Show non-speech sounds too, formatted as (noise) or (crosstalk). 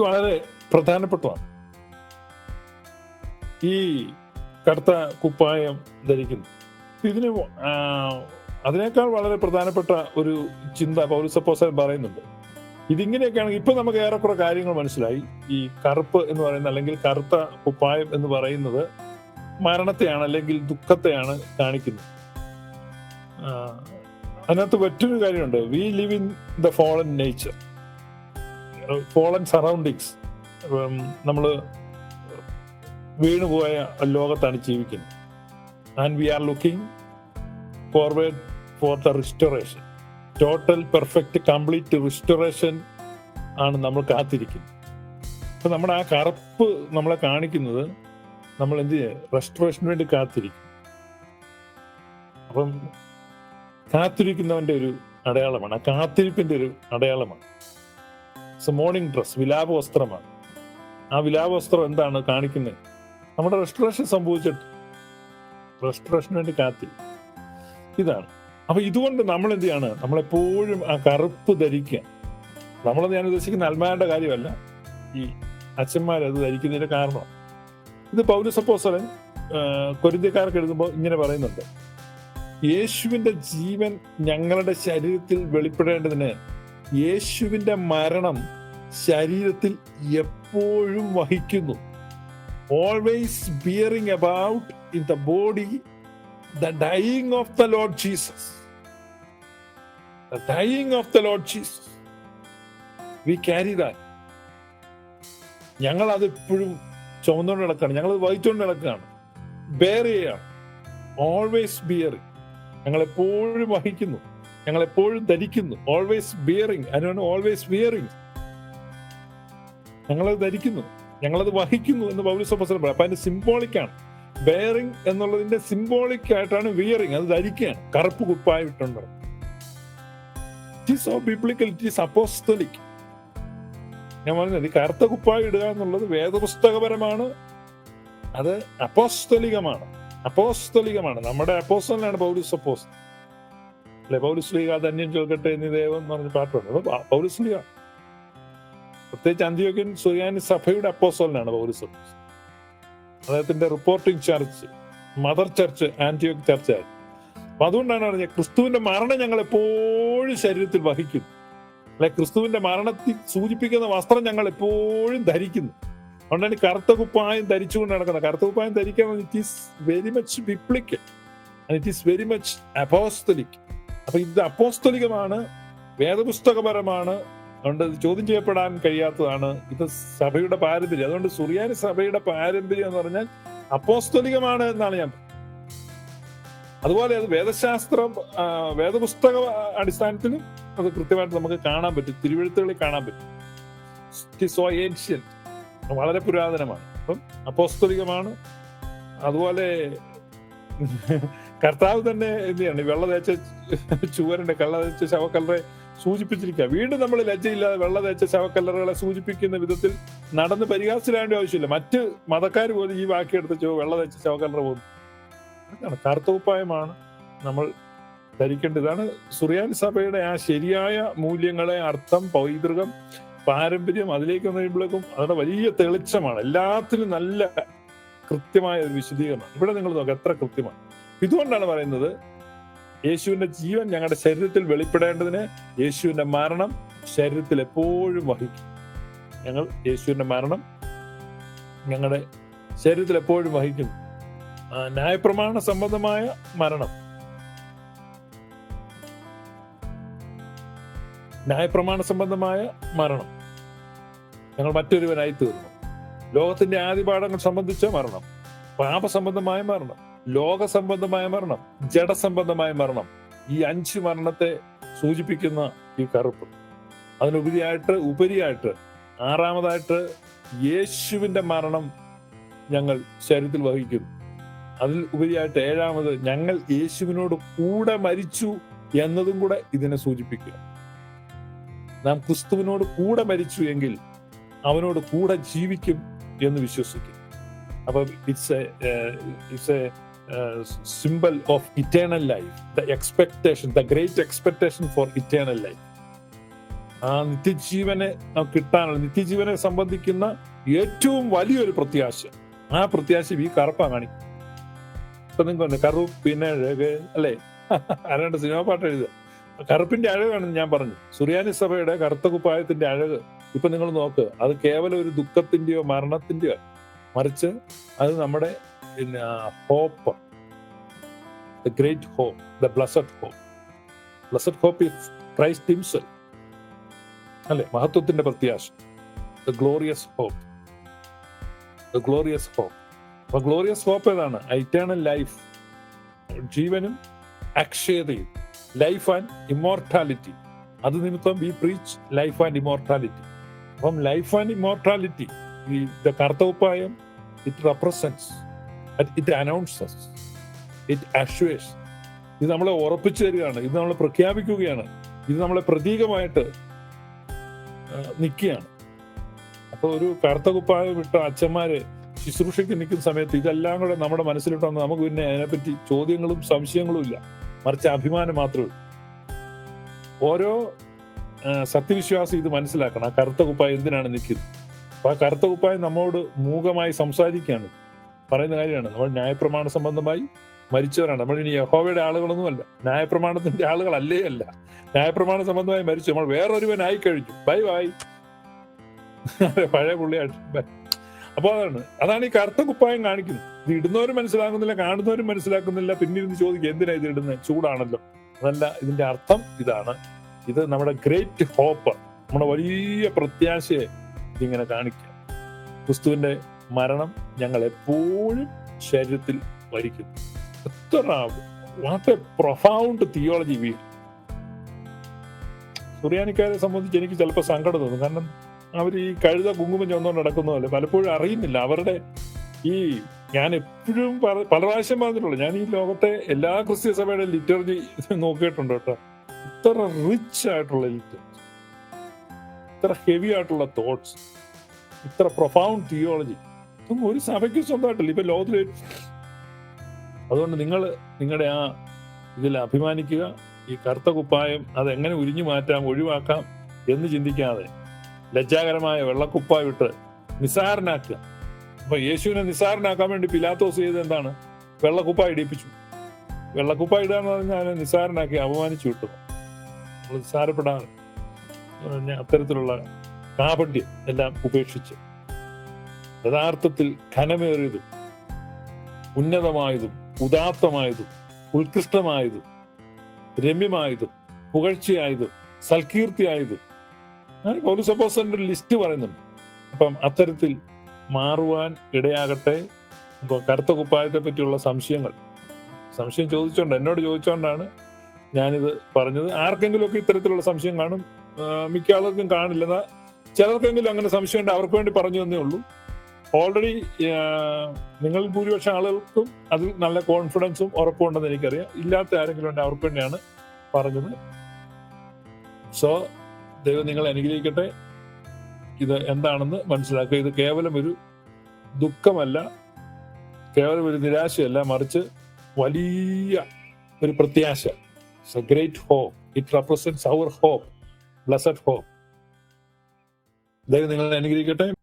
ഇത് വളരെ പ്രധാനപ്പെട്ടതാണ്. ഈ കറുത്ത കുപ്പായം ധരിക്കുന്നു. ഇതിന് അതിനേക്കാൾ വളരെ പ്രധാനപ്പെട്ട ഒരു ചിന്ത പൗരസപ്പോസൻ പറയുന്നുണ്ട്. ഇതിങ്ങനെയൊക്കെയാണ് ഇപ്പൊ നമുക്ക് ഏറെക്കുറെ കാര്യങ്ങൾ മനസ്സിലായി. ഈ കറുപ്പ് എന്ന് പറയുന്ന അല്ലെങ്കിൽ കറുത്ത കുപ്പായം എന്ന് പറയുന്നത് മരണത്തെയാണ് അല്ലെങ്കിൽ ദുഃഖത്തെയാണ് കാണിക്കുന്നത്. അതിനകത്ത് മറ്റൊരു കാര്യമുണ്ട്. We live in the fallen nature fallen surroundings നമ്മൾ വീണുപോയ ലോകത്താണ് ജീവിക്കുന്നത്. And we are looking forward for the restoration total perfect complete restoration ആണ് നമ്മൾ കാത്തിരിക്കുന്നത്. അപ്പോൾ നമ്മുടെ ആ കറുപ്പ് നമ്മളെ കാണിക്കുന്നത് നമ്മൾ എന്ത് റെസ്റ്റോറേഷന് വേണ്ടി കാത്തിരിക്കും അപ്പം കാത്തിരിക്കുന്നവന്റെ ഒരു അടയാളമാണ്. ആ കാത്തിരിപ്പിന്റെ ഒരു അടയാളമാണ്. മോർണിംഗ് ഡ്രസ് വിലാപ വസ്ത്രമാണ്. ആ വിലാപ വസ്ത്രം എന്താണ് കാണിക്കുന്നത് നമ്മുടെ റെസ്റ്റോറേഷൻ സംഭവിച്ചിട്ട്. റെസ്റ്റോറേഷന് വേണ്ടി കാത്തി. ഇതാണ്. അപ്പൊ ഇതുകൊണ്ട് നമ്മൾ എന്ത് ചെയ്യാണ്? നമ്മളെപ്പോഴും ആ കറുപ്പ് ധരിക്കുക. നമ്മളെന്ന് ഞാൻ ഉദ്ദേശിക്കുന്ന അൽമാരുടെ കാര്യമല്ല. ഈ അച്ഛന്മാർ അത് ധരിക്കുന്നതിന്റെ കാരണം. ഇത് പൗരസപ്പോസലൻ കൊരിന്ത്യക്കാർക്ക് എഴുതുമ്പോൾ ഇങ്ങനെ പറയുന്നുണ്ട്. യേശുവിന്റെ ജീവൻ ഞങ്ങളുടെ ശരീരത്തിൽ വെളിപ്പെടേണ്ടതിന് യേശുവിന്റെ മരണം ശരീരത്തിൽ എപ്പോഴും വഹിക്കുന്നു. Always bearing about in the body the dying of the Lord Jesus the dying of the Lord Jesus we carry that ഞങ്ങൾ അത് ഇപ്പോഴും ചുമന്നുകൊണ്ട് നടക്കുകയാണ്. ഞങ്ങൾ വഹിച്ചുകൊണ്ട് നടക്കുകയാണ്. ബെയർ ചെയ്യാണ് ഓൾവേസ് ബിയറിംഗ് ഞങ്ങൾ എപ്പോഴും വഹിക്കുന്നു. ഞങ്ങൾ എപ്പോഴും ധരിക്കുന്നു. ഓൾവേസ് ബിയറിംഗ് അതിനാണ് ഓൾവേസ് ബിയറിംഗ് ഞങ്ങളത് ധരിക്കുന്നു. ഞങ്ങളത് വഹിക്കുന്നു എന്ന് പൗരസഭസരം പറയാം അപ്പൊ അതിന്റെ സിംബോളിക് ആണ്. ബെയറിംഗ് എന്നുള്ളതിന്റെ സിംബോളിക് ആയിട്ടാണ് വിയറിങ് അത് ധരിക്കുകയാണ്. കറുപ്പ് കുപ്പായിട്ടുണ്ട് ഇറ്റ് ബിബ്ലിക്കൽ അപ്പോസ്തലിക് ഞാൻ പറഞ്ഞത് കറുത്ത കുപ്പായി ഇടുക എന്നുള്ളത് വേദപുസ്തകപരമാണ്. അത് അപ്പോസ്തലികമാണ് അപ്പോസ്തലികമാണ്. നമ്മുടെ അപ്പോസ്തലാണ് പൗലുസ് അപ്പോസ് അല്ലെ? പൗലുസ് ലീഗ ധന്യം ചോദിക്കട്ടെ എന്നീ ദൈവം എന്ന് പറഞ്ഞ പാട്ടുണ്ട്. അത് പ- പൗലുസ് പ്രത്യേകിച്ച് അന്ത്യോക്യൻ സുറിയാനി സഭയുടെ അപ്പോസോലിനാണ് പൗലുസ്. അദ്ദേഹത്തിന്റെ റിപ്പോർട്ടിംഗ് ചർച്ച് മദർ ചർച്ച് ആന്റിയോക്ക് ചർച്ച് ആയിരുന്നു അപ്പൊ അതുകൊണ്ടാണ് പറഞ്ഞത് ക്രിസ്തുവിന്റെ മരണം ഞങ്ങൾ എപ്പോഴും ശരീരത്തിൽ വഹിക്കുന്നു. അല്ലെ ക്രിസ്തുവിന്റെ മരണത്തിൽ സൂചിപ്പിക്കുന്ന വസ്ത്രം ഞങ്ങൾ എപ്പോഴും ധരിക്കുന്നു. അതുകൊണ്ടാണ് കറുത്ത കുപ്പായം ധരിച്ചുകൊണ്ട് നടക്കുന്നത്. കറുത്ത കുപ്പായം ധരിക്കാൻ it is very much biblical it is very much apostolic അപ്പൊ ഇത് അപ്പോസ്തലികമാണ് വേദപുസ്തകപരമാണ് അതുകൊണ്ട് ചോദ്യം ചെയ്യപ്പെടാൻ കഴിയാത്തതാണ് ഇത് സഭയുടെ പാരമ്പര്യം. അതുകൊണ്ട് സുറിയാനി സഭയുടെ പാരമ്പര്യം എന്ന് പറഞ്ഞാൽ അപ്പോസ്തലികമാണ് എന്നാണ് ഞാൻ അതുപോലെ അത് വേദശാസ്ത്രം വേദപുസ്തക അടിസ്ഥാനത്തിലും അത് കൃത്യമായിട്ട് നമുക്ക് കാണാൻ പറ്റും. തിരുവഴുത്തുകളിൽ കാണാൻ പറ്റും. So വളരെ പുരാതനമാണ്. അപ്പം അപ്പോസ്തലികമാണ്. അതുപോലെ കർത്താവ് തന്നെ എന്ത് ചെയ്യണം വെള്ള തേച്ച ചുവരന്റെ കള്ള തേച്ച ശവക്കല്ലറെ സൂചിപ്പിച്ചിരിക്കുക. വീണ്ടും നമ്മൾ ലജ്ജയില്ലാതെ വെള്ള തേച്ച ശവക്കല്ലറുകളെ സൂചിപ്പിക്കുന്ന വിധത്തിൽ നടന്ന് പരിഹാസിലാവേണ്ട ആവശ്യമില്ല. മറ്റ് മതക്കാർ പോലും ഈ വാക്കിയെടുത്ത് ചോ- വെള്ള തേച്ച ശവക്കല്ലറ പോകുന്നു. അതാണ് കറുത്തവുപ്പായമാണ് നമ്മൾ ധരിക്കേണ്ടത് ഇതാണ് സുറിയാൻ സഭയുടെ ആ ശരിയായ മൂല്യങ്ങളെ അർത്ഥം പൈതൃകം പാരമ്പര്യം അതിലേക്ക് വന്നപ്പോഴേക്കും അതിന്റെ വലിയ തെളിച്ചമാണ്. എല്ലാത്തിനും നല്ല കൃത്യമായ വിശദീകരണം. ഇവിടെ നിങ്ങൾ നോക്കുക എത്ര കൃത്യമാണ്. ഇതുകൊണ്ടാണ് പറയുന്നത് യേശുവിന്റെ ജീവൻ ഞങ്ങളുടെ ശരീരത്തിൽ വെളിപ്പെടേണ്ടതിന് യേശുവിന്റെ മരണം ശരീരത്തിൽ എപ്പോഴും വഹിക്കും. ഞങ്ങൾ യേശുവിന്റെ മരണം ഞങ്ങളുടെ ശരീരത്തിൽ എപ്പോഴും വഹിക്കും. ന്യായപ്രമാണ സംബന്ധമായ മരണം. ന്യായപ്രമാണ സംബന്ധമായ മരണം. ഞങ്ങൾ മറ്റൊരുവനായി തീർന്നു. ലോകത്തിന്റെ ആദ്യപാഠങ്ങൾ സംബന്ധിച്ച മരണം. പാപ സംബന്ധമായ മരണം. ലോക സംബന്ധമായ മരണം ജഡസംബന്ധമായ മരണം ഈ അഞ്ച് മരണത്തെ സൂചിപ്പിക്കുന്ന ഈ കറുപ്പ്. അതിനുപരിയായിട്ട് ഉപരിയായിട്ട് ആറാമതായിട്ട് യേശുവിന്റെ മരണം ഞങ്ങൾ ശരീരത്തിൽ വഹിക്കുന്നു. അതിൽ ഉപരിയായിട്ട് ഏഴാമത് ഞങ്ങൾ യേശുവിനോട് കൂടെ മരിച്ചു എന്നതും കൂടെ ഇതിനെ സൂചിപ്പിക്കുക. നാം ക്രിസ്തുവിനോട് കൂടെ മരിച്ചു എങ്കിൽ അവനോട് കൂടെ ജീവിക്കും എന്ന് വിശ്വസിക്കും അപ്പൊ it's a it's a simple of eternal life the expectation the great expectation for eternal life ആ നിത്യജീവനെ നമുക്ക് കിട്ടാനുള്ള നിത്യജീവനെ സംബന്ധിക്കുന്ന ഏറ്റവും വലിയൊരു പ്രത്യാശ. ആ പ്രത്യാശ ഈ കറുപ്പാ കാണിക്കും ഇപ്പൊ നിങ്ങൾക്ക് കറുപ്പിന് അഴക് അല്ലേ? (laughs) ആരാണ്ട് സിനിമ പാട്ട് എഴുതുക. കറുപ്പിന്റെ അഴകാണ് ഞാൻ പറഞ്ഞു. സുറിയാനി സഭയുടെ കറുത്ത കുപ്പായത്തിന്റെ അഴക്. ഇപ്പൊ നിങ്ങൾ നോക്ക് അത് കേവലം ഒരു ദുഃഖത്തിന്റെയോ മരണത്തിന്റെയോ. മറിച്ച് അത് നമ്മുടെ പിന്നെ hope the great hope the blessed hope blessed hope is Christ himself അല്ലെ? മഹത്വത്തിന്റെ പ്രത്യാശ. The glorious hope the glorious hope അപ്പൊ ഗ്ലോറിയസ് ഹോപ്പ് ഏതാണ്? ഐറ്റേണൽ ലൈഫ് ജീവനും അക്ഷയതയും. ലൈഫ് ആൻഡ് ഇമ്മോർട്ടാലിറ്റി അത് നിമിത്തം we preach life and immortality അപ്പം ലൈഫ് ആൻഡ് ഇമ്മോർട്ടാലിറ്റി ഈ the കർത്തവപ്പായം it represents it announces it അഷ്വേസ് ഇത് നമ്മളെ ഉറപ്പിച്ചു തരികയാണ്. ഇത് നമ്മളെ പ്രഖ്യാപിക്കുകയാണ്. ഇത് നമ്മളെ പ്രതീകമായിട്ട് നിൽക്കുകയാണ്. അപ്പോൾ ഒരു കറുത്ത വിട്ട അച്ഛന്മാര് ശുശ്രൂഷയ്ക്ക് നിൽക്കുന്ന സമയത്ത് ഇതെല്ലാം കൂടെ നമ്മുടെ മനസ്സിലിട്ട് വന്ന് നമുക്ക് പിന്നെ അതിനെപ്പറ്റി ചോദ്യങ്ങളും സംശയങ്ങളും ഇല്ല. മറിച്ച് അഭിമാനം മാത്രമേ ഉള്ളൂ. ഓരോ സത്യവിശ്വാസി ഇത് മനസ്സിലാക്കണം. ആ കറുത്ത കുപ്പായം എന്തിനാണ് നിൽക്കുന്നത്? അപ്പൊ ആ കറുത്ത കുപ്പായം നമ്മോട് മൂകമായി സംസാരിക്കുകയാണ്. പറയുന്ന കാര്യമാണ്. നമ്മൾ ന്യായപ്രമാണ സംബന്ധമായി മരിച്ചവരാണ്. നമ്മൾ ഇനി യഹോവയുടെ ആളുകളൊന്നുമല്ല. ന്യായപ്രമാണത്തിന്റെ ആളുകളല്ലേ അല്ല. ന്യായപ്രമാണ സംബന്ധമായി മരിച്ചു. നമ്മൾ വേറൊരുവനായി കഴിഞ്ഞു. Bye bye. പഴയ പുള്ളിയായിട്ട്. ബൈ. അപ്പോൾ അതാണ്. അതാണ് ഈ കറുത്ത കുപ്പായം കാണിക്കുന്നത്. ഇത് ഇടുന്നവരും മനസ്സിലാക്കുന്നില്ല കാണുന്നവരും മനസ്സിലാക്കുന്നില്ല. പിന്നിരുന്ന് ചോദിക്കുക എന്തിനാ ഇത് ഇടുന്നത് ചൂടാണല്ലോ. അതല്ല ഇതിന്റെ അർത്ഥം ഇതാണ്. ഇത് നമ്മുടെ ഗ്രേറ്റ് ഹോപ്പ്. നമ്മുടെ വലിയ പ്രത്യാശയെ ഇതിങ്ങനെ കാണിക്കുക. ക്രിസ്തുവിന്റെ മരണം ഞങ്ങൾ എപ്പോഴും ശരീരത്തിൽ വരിക്കുന്നു. എത്ര what a profound theology we. സുറിയാനിക്കാരെ സംബന്ധിച്ച് എനിക്ക് ചിലപ്പോൾ സങ്കടം തോന്നും. കാരണം അവർ ഈ കഴുത കുങ്കുമം ചെന്നുകൊണ്ട് നടക്കുന്നതല്ലേ? പലപ്പോഴും അറിയുന്നില്ല. അവരുടെ ഈ ഞാൻ എപ്പോഴും പല പ്രാവശ്യം പറഞ്ഞിട്ടുള്ളൂ. ഞാൻ ഈ ലോകത്തെ എല്ലാ ക്രിസ്ത്യ സഭയുടെ ലിറ്റർജി നോക്കിയിട്ടുണ്ട് കേട്ടോ. ഇത്ര റിച്ച് ആയിട്ടുള്ള ലിറ്റർജി ഇത്ര ഹെവി ആയിട്ടുള്ള തോട്ട്സ് ഇത്ര പ്രൊഫൗണ്ട് തിയോളജി ഇതൊന്നും ഒരു സഭയ്ക്ക് സ്വന്തമായിട്ടില്ല. ഇപ്പൊ ലോകത്തിൽ അതുകൊണ്ട് നിങ്ങൾ നിങ്ങളുടെ ആ ഇതിൽ അഭിമാനിക്കുക. ഈ കറുത്ത കുപ്പായം അത് എങ്ങനെ ഉരിഞ്ഞു മാറ്റാം ഒഴിവാക്കാം എന്ന് ചിന്തിക്കാതെ ലജ്ജാകരമായ വെള്ളക്കുപ്പായം ഇട്ട് നിസ്സാരനാക്കുക. അപ്പൊ യേശുവിനെ നിസ്സാരനാക്കാൻ വേണ്ടി പിലാത്തോസ് ചെയ്ത് എന്താണ്? വെള്ളക്കുപ്പായ ഇടിപ്പിച്ചു. വെള്ളക്കുപ്പായ ഇടുക എന്ന് പറഞ്ഞാൽ അവനെ നിസ്സാരനാക്കി അപമാനിച്ചു വിട്ടു. നമ്മൾ നിസ്സാരപ്പെടാതെ അത്തരത്തിലുള്ള കാപട്യം എല്ലാം ഉപേക്ഷിച്ച് യഥാർത്ഥത്തിൽ ഘനമേറിയതും ഉന്നതമായതും ഉദാത്തമായതും ഉത്കൃഷ്ടമായതും രമ്യമായതും പുകഴ്ചയായതും സൽകീർത്തിയായതും. അങ്ങനെ പൗരസപ്പോസന്റെ ഒരു ലിസ്റ്റ് പറയുന്നുണ്ട്. അപ്പം അത്തരത്തിൽ മാറുവാൻ ഇടയാകട്ടെ. ഇപ്പോൾ കറുത്ത കുപ്പായത്തെ പറ്റിയുള്ള സംശയങ്ങൾ. സംശയം ചോദിച്ചോണ്ട് എന്നോട് ചോദിച്ചോണ്ടാണ് ഞാനിത് പറഞ്ഞത്. ആർക്കെങ്കിലുമൊക്കെ ഇത്തരത്തിലുള്ള സംശയം കാണും. മിക്ക ആളുകൾക്കും കാണില്ല ചിലർക്കെങ്കിലും അങ്ങനെ സംശയമുണ്ട്. അവർക്ക് വേണ്ടി പറഞ്ഞു തന്നേ ഉള്ളൂ. ഓൾറെഡി നിങ്ങൾ ഭൂരിപക്ഷം ആളുകൾക്കും അതിൽ നല്ല കോൺഫിഡൻസും ഉറപ്പുണ്ടെന്ന് എനിക്കറിയാം. ഇല്ലാത്ത ആരെങ്കിലും ഉണ്ട് അവർക്ക് തന്നെയാണ് പറഞ്ഞത്. സോ ദൈവം നിങ്ങൾ അനുഗ്രഹിക്കട്ടെ. ഇത് എന്താണെന്ന് മനസ്സിലാക്കുക. ഇത് കേവലം ഒരു ദുഃഖമല്ല കേവലം ഒരു നിരാശയല്ല മറിച്ച് വലിയ ഒരു പ്രത്യാശ. Great hope it represents our hope blessed hope ദൈവം നിങ്ങളെ അനുഗ്രഹിക്കട്ടെ.